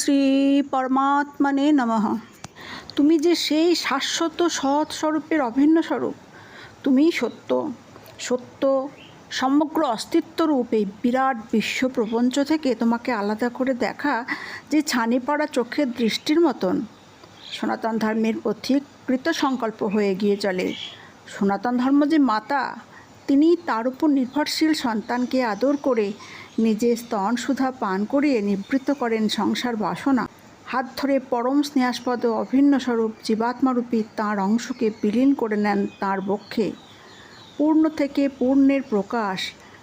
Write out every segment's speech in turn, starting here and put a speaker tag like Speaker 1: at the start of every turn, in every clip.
Speaker 1: শ্রী পরমাত্মানে নমঃ। তুমি যে সেই শাশ্বত সৎ স্বরূপের অভিন্ন স্বরূপ, তুমিই সত্য। সত্য, সমগ্র অস্তিত্ব রূপ বিরাট বিশ্ব প্রপঞ্চ থেকে তোমাকে আলাদা করে দেখা যে ছানি পড়া চোখের দৃষ্টির মতন। সনাতন ধর্মের পথিক কৃত সংকল্প হয়ে গিয়ে চলে। সনাতন ধর্ম যে মাতা তিনি তার উপর নির্ভরশীল সন্তানকে আদর করে নিজে স্তন সুধা পান করিয়ে নিবৃত্ত করেন সংসার বাসনা। হাত ধরে পরম স্নেহাস্পদ অভিন্ন স্বরূপ জীবাত্মারূপী তাঁর অংশকে বিলীন করে নেন তাঁর বক্ষে। পূর্ণ থেকে পূর্ণের প্রকাশ,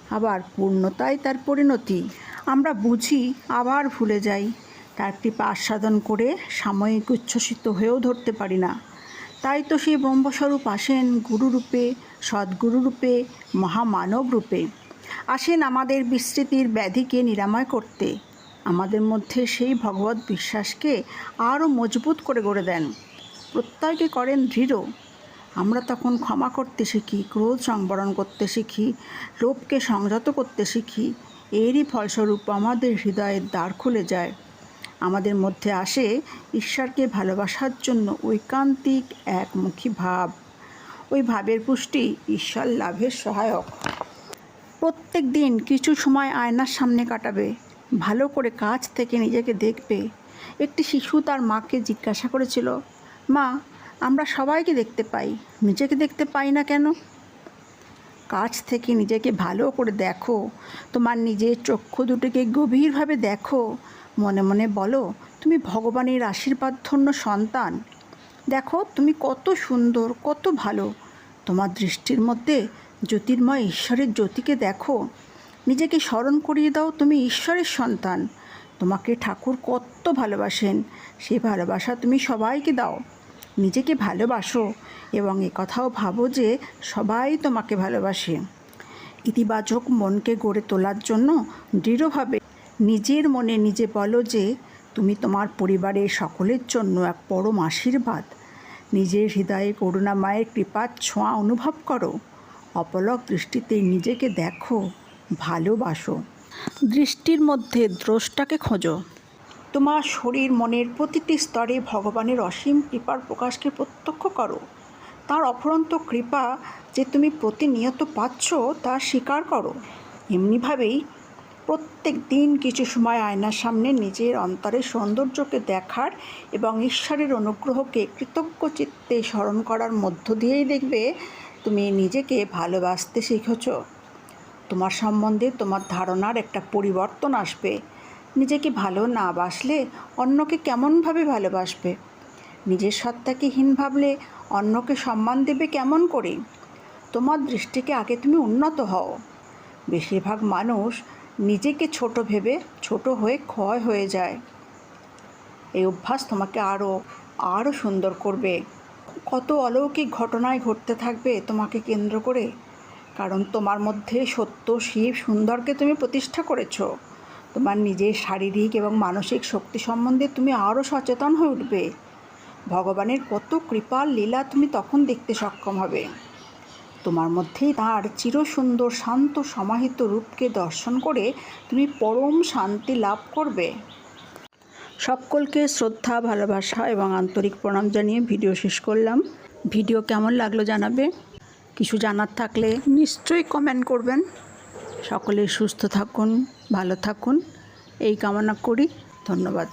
Speaker 1: আবার পূর্ণতাই তার পরিণতি। আমরা বুঝি, আবার ভুলে যাই। তার কৃপা আস্বাদন করে সাময়িক উচ্ছ্বসিত হয়েও ধরতে পারি না। তাই তো সেই ব্রহ্মস্বরূপ আসেন গুরুরূপে, সদ্গুরুরূপে মহামানব রূপে আসেন আমাদের বিস্তৃতির ব্যাধিকে নিরাময় করতে। আমাদের মধ্যে সেই ভগবত বিশ্বাসকে আরও মজবুত করে গড়ে দেন। প্রত্যয়কে করেন দৃঢ়। আমরা তখন ক্ষমা করতে শিখি, ক্রোধ সংবরণ করতে শিখি, লোভকে সংযত করতে শিখি। এরই ফলস্বরূপ আমাদের হৃদয়ের দ্বার খুলে যায়। আমাদের মধ্যে আসে ঈশ্বরকে ভালোবাসার জন্য ঐকান্তিক একমুখী ভাব। ওই ভাবের পুষ্টি ঈশ্বর লাভের সহায়ক। প্রত্যেক দিন কিছু সময় আয়নার সামনে কাটাবে, ভালো করে কাছ থেকে নিজেকে দেখবে। একটি শিশু তার মাকে জিজ্ঞাসা করেছিল, মা, আমরা সবাইকে দেখতে পাই, নিজেকে দেখতে পাই না কেন? কাছ থেকে নিজেকে ভালো করে দেখো, তোমার নিজের চক্ষু দুটোকে গভীরভাবে দেখো মনে মনে বলো, তুমি ভগবানের আশীর্বাদ ধন্য সন্তান। দেখো, তুমি কত সুন্দর, কত ভালো। তোমার দৃষ্টির মধ্যে জ্যোতির্ময় ঈশ্বরের জ্যোতিকে দেখো। নিজেকে স্মরণ করিয়ে দাও, তুমি ঈশ্বরের সন্তান। তোমাকে ঠাকুর কত ভালোবাসেন সেই ভালোবাসা তুমি সবাইকে দাও। নিজেকে ভালোবাসো এবং কথাও ভাবো যে সবাই তোমাকে ভালোবাসে। ইতিবাচক মনকে গড়ে তোলার জন্য দৃঢ়ভাবে নিজের মনে নিজে বলো যে তুমি তোমার পরিবারের সকলের জন্য এক পরম আশীর্বাদ। নিজের হৃদয়ে করুণামায়ের কৃপার ছোঁয়া অনুভব করো। অপলক দৃষ্টিতে নিজেকে দেখো ভালোবাসো। দৃষ্টির মধ্যে দ্রষ্টাকে খোঁজো। তোমার শরীর মনের প্রতিটি স্তরে ভগবানের অসীম কৃপার প্রকাশকে প্রত্যক্ষ করো। তার অফুরন্ত কৃপা যে তুমি প্রতিনিয়ত পাচ্ছ তা স্বীকার করো। এমনিভাবেই প্রত্যেক দিন কিছু সময় আয়নার সামনে নিজের অন্তরের সৌন্দর্যকে দেখার এবং ঈশ্বরের অনুগ্রহকে কৃতজ্ঞ চিত্তে স্মরণ করার মধ্য দিয়েই দেখবে তুমি নিজেকে ভালোবাসতে শিখেছ। তোমার সম্বন্ধে তোমার ধারণার একটা পরিবর্তন আসবে। নিজেকে ভালো না বাসলে অন্যকে কেমনভাবে ভালোবাসবে? নিজের সত্তাকে হীন ভাবলে অন্যকে সম্মান দেবে কেমন করে? তোমার দৃষ্টিকে আগে তুমি উন্নত হও। বেশিরভাগ মানুষ নিজেকে ছোট ভেবে ছোট হয়ে ক্ষয় হয়ে যায়। এই অভ্যাস তোমাকে আরও আরও সুন্দর করবে। কত অলৌকিক ঘটনায় ঘটতে থাকবে তোমাকে কেন্দ্র করে। কারণ তোমার মধ্যে সত্য, শিব সুন্দরকে তুমি প্রতিষ্ঠা করেছ। তোমার নিজের শারীরিক এবং মানসিক শক্তি সম্বন্ধে তুমি আরও সচেতন হয়ে উঠবে। ভগবানের কত কৃপার লীলা তুমি তখন দেখতে সক্ষম হবে। তোমার মধ্যেই তার চিরসুন্দর শান্ত সমাহিত রূপকে দর্শন করে তুমি পরম শান্তি লাভ করবে। সকলকে শ্রদ্ধা, ভালোবাসা এবং আন্তরিক প্রণাম জানিয়ে ভিডিও শেষ করলাম। ভিডিও কেমন লাগল জানাবে? কিছু জানার থাকলে নিশ্চয়ই কমেন্ট করবেন। সকলে সুস্থ থাকুন, ভালো থাকুন। এই কামনা করি। ধন্যবাদ।